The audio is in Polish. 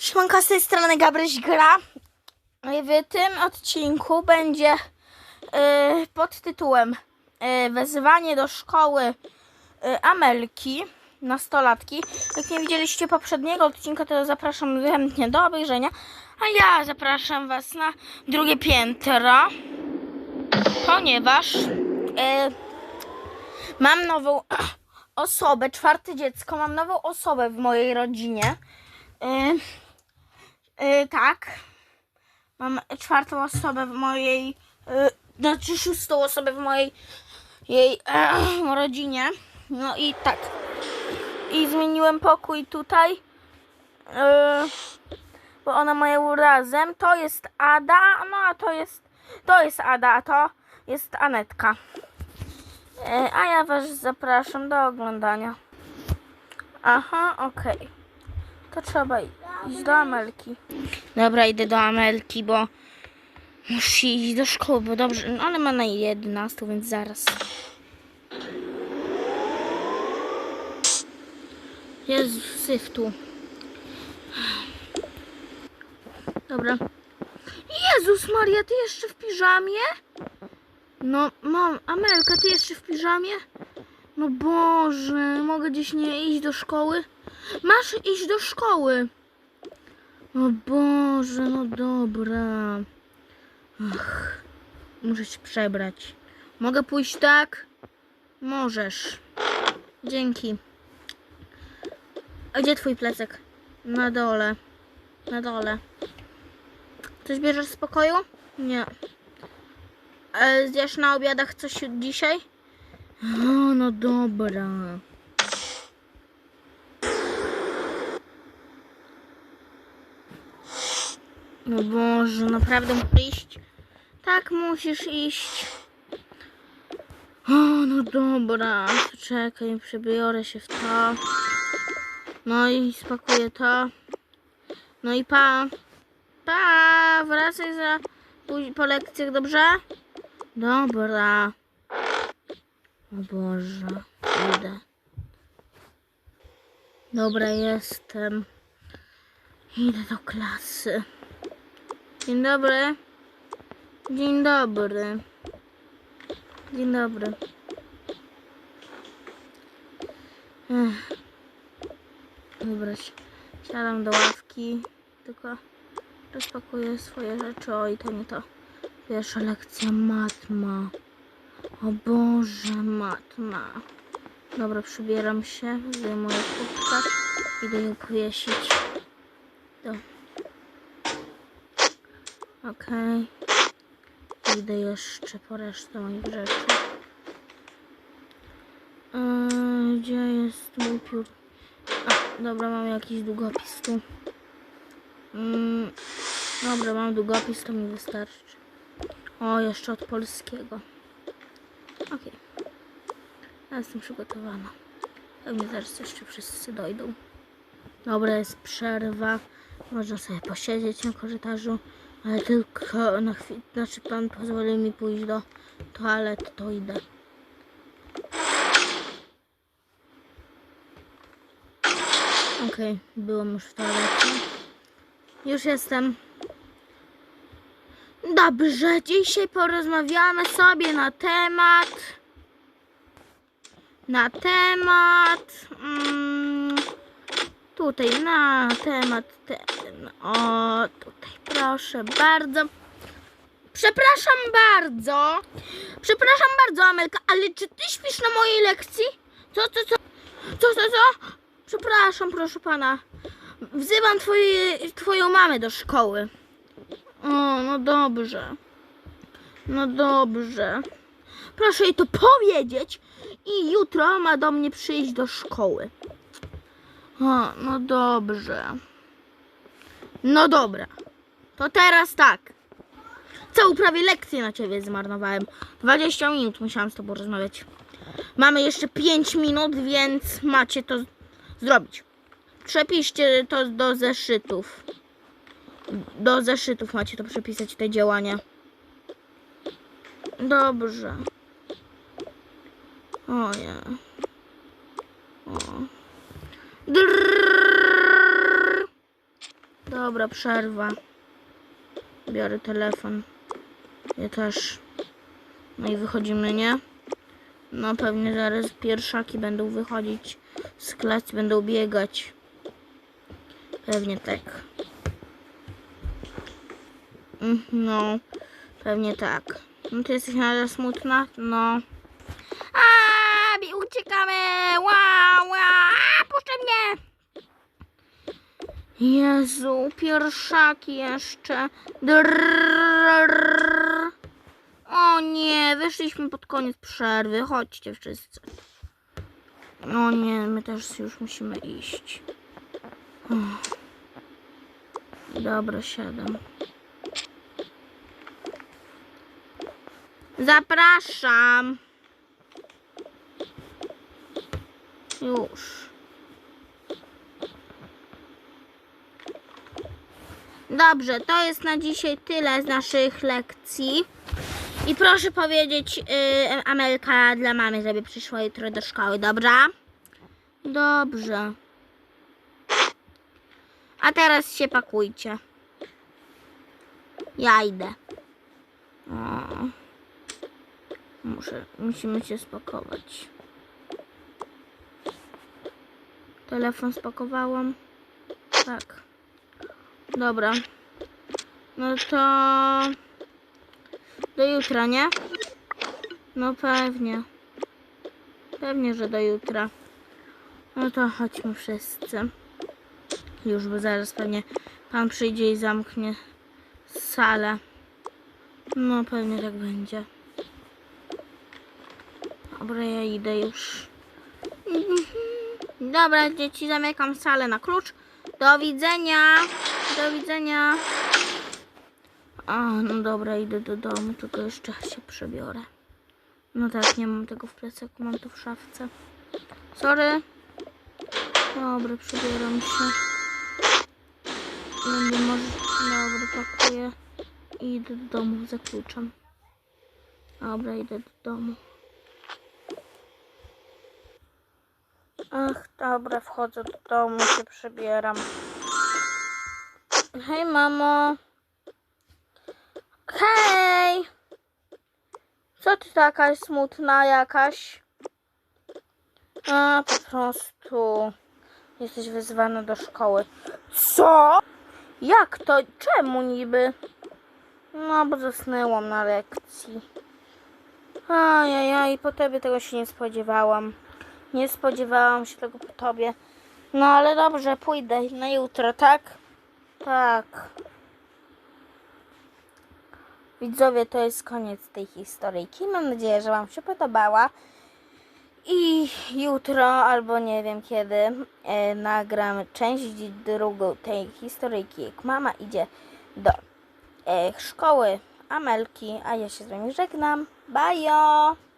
Siemanka z tej strony Gabryś Gra. W tym odcinku będzie y, pod tytułem y, Wezwanie do szkoły y, Amelki, nastolatki. Jak nie widzieliście poprzedniego odcinka, to zapraszam chętnie do obejrzenia. A ja zapraszam Was na drugie piętro, ponieważ y, mam nową osobę, czwarte dziecko, mam nową osobę w mojej rodzinie. Y, tak. Mam czwartą osobę w mojej, y, znaczy szóstą osobę w mojej jej e, rodzinie. No i tak. I zmieniłem pokój tutaj, y, bo ona mają razem. To jest Ada, no a to jest, to jest Ada, a to jest Anetka. E, A ja Was zapraszam do oglądania. Aha, okej. To trzeba iść do Amelki. Dobra, idę do Amelki, bo muszę iść do szkoły, bo dobrze, no ale ma na 11, więc zaraz. Jezu, syf tu. Dobra. Jezus Maria, ty jeszcze w piżamie? No, mam, Amelka, ty jeszcze w piżamie? No Boże, mogę gdzieś nie iść do szkoły? Masz iść do szkoły. O Boże, no dobra. Ach, muszę się przebrać. Mogę pójść tak? Możesz. Dzięki. A gdzie twój plecak? Na dole. Na dole. Coś bierzesz z pokoju? Nie. E, zjesz na obiadach coś dzisiaj? O, no dobra. No Boże, naprawdę muszę iść? Tak, musisz iść. O, no dobra. Czekaj, przebiorę się w to. No i spakuję to. No i pa. Pa, wracaj za po lekcjach, dobrze? Dobra. O Boże, idę. Dobra, jestem. Idę do klasy. Dzień dobry. Dzień dobry. Dzień dobry. Dobra, si- siadam do ławki. Tylko rozpakuję swoje rzeczy. Oj, to nie to. Pierwsza lekcja matma. O Boże, matma. Dobra, przybieram się, zdejmuję kubkę, idę ją powiesić. To. Okej. Idę jeszcze po resztę moich rzeczy. Yy, gdzie jest mój piór? A, dobra, mam jakiś długopis tu. Mm, dobra, mam długopis, to mi wystarczy. O, jeszcze od polskiego. Okej. Ja jestem przygotowana. Pewnie zaraz jeszcze wszyscy dojdą. Dobra, jest przerwa. Można sobie posiedzieć na korytarzu, ale tylko na chwilę, znaczy pan pozwolił mi pójść do toalety, to idę. Okej, byłam już w toalecie. Już jestem. Dobrze, dzisiaj porozmawiamy sobie na temat. Na temat. Mm, tutaj, na temat O, tutaj, proszę bardzo. Przepraszam bardzo. Przepraszam bardzo, Amelka, ale czy ty śpisz na mojej lekcji? Co, co, co? Co, co, co? Przepraszam, proszę pana. Wzywam twoje, twoją mamę do szkoły. O, no dobrze. No dobrze. Proszę jej to powiedzieć i jutro ma do mnie przyjść do szkoły. O, no dobrze. No dobra. To teraz tak. Całą prawie lekcję na ciebie zmarnowałem. 20 minut musiałam z tobą rozmawiać. Mamy jeszcze 5 minut, więc macie to zrobić. Przepiszcie to do zeszytów. Do zeszytów macie to przepisać, te działania. Dobrze. O nie. O. Drrrr. Dobra, przerwa. Biorę telefon. Ja też. No i wychodzimy, nie? No pewnie zaraz pierwszaki będą wychodzić z klas, będą biegać. Pewnie tak. Mm, No, pewnie tak. No ty jesteś nadal smutna? No. A, mi uciekamy! Wow, wow! Puszczaj mnie! Jezu, pierwszaki jeszcze. Drrrr. O nie, wyszliśmy pod koniec przerwy. Chodźcie wszyscy. O nie, my też już musimy iść. Dobra, siadam. Zapraszam. Już. Dobrze, to jest na dzisiaj tyle z naszych lekcji. I proszę powiedzieć, yy, Amelka dla mamy, żeby przyszła jutro do szkoły, dobra? Dobrze. A teraz się pakujcie. Ja idę. O. Muszę, musimy się spakować. Telefon spakowałam. Tak. Dobra. No to do jutra, nie? No pewnie. Pewnie, że do jutra. No to chodźmy wszyscy. Już, bo zaraz pewnie pan przyjdzie i zamknie salę. No pewnie tak będzie. Dobra, ja idę już. Dobra, dzieci, zamykam salę na klucz. Do widzenia. Do widzenia. A, no dobra, idę do domu, tylko jeszcze się przebiorę. No tak, nie mam tego w plecaku, mam to w szafce. Sorry. Dobra, przebieram się. Będę może... Dobra, pakuję. I idę do domu, zakluczam. Dobra, idę do domu. Ach, dobra, wchodzę do domu, się przebieram. Hej, mamo. Hej! Co ty taka smutna jakaś? A, po prostu jesteś wezwana do szkoły. Co? Jak to? Czemu niby? No, bo zasnęłam na lekcji. Ajajaj, po tobie tego się nie spodziewałam. Nie spodziewałam się tego po tobie. No ale dobrze, pójdę na jutro, tak? Tak. Widzowie, to jest koniec tej historyjki. Mam nadzieję, że Wam się podobała. I jutro, albo nie wiem kiedy, e, nagram część drugą tej historyjki, jak mama idzie do e, szkoły Amelki, a ja się z Wami żegnam. Bajo!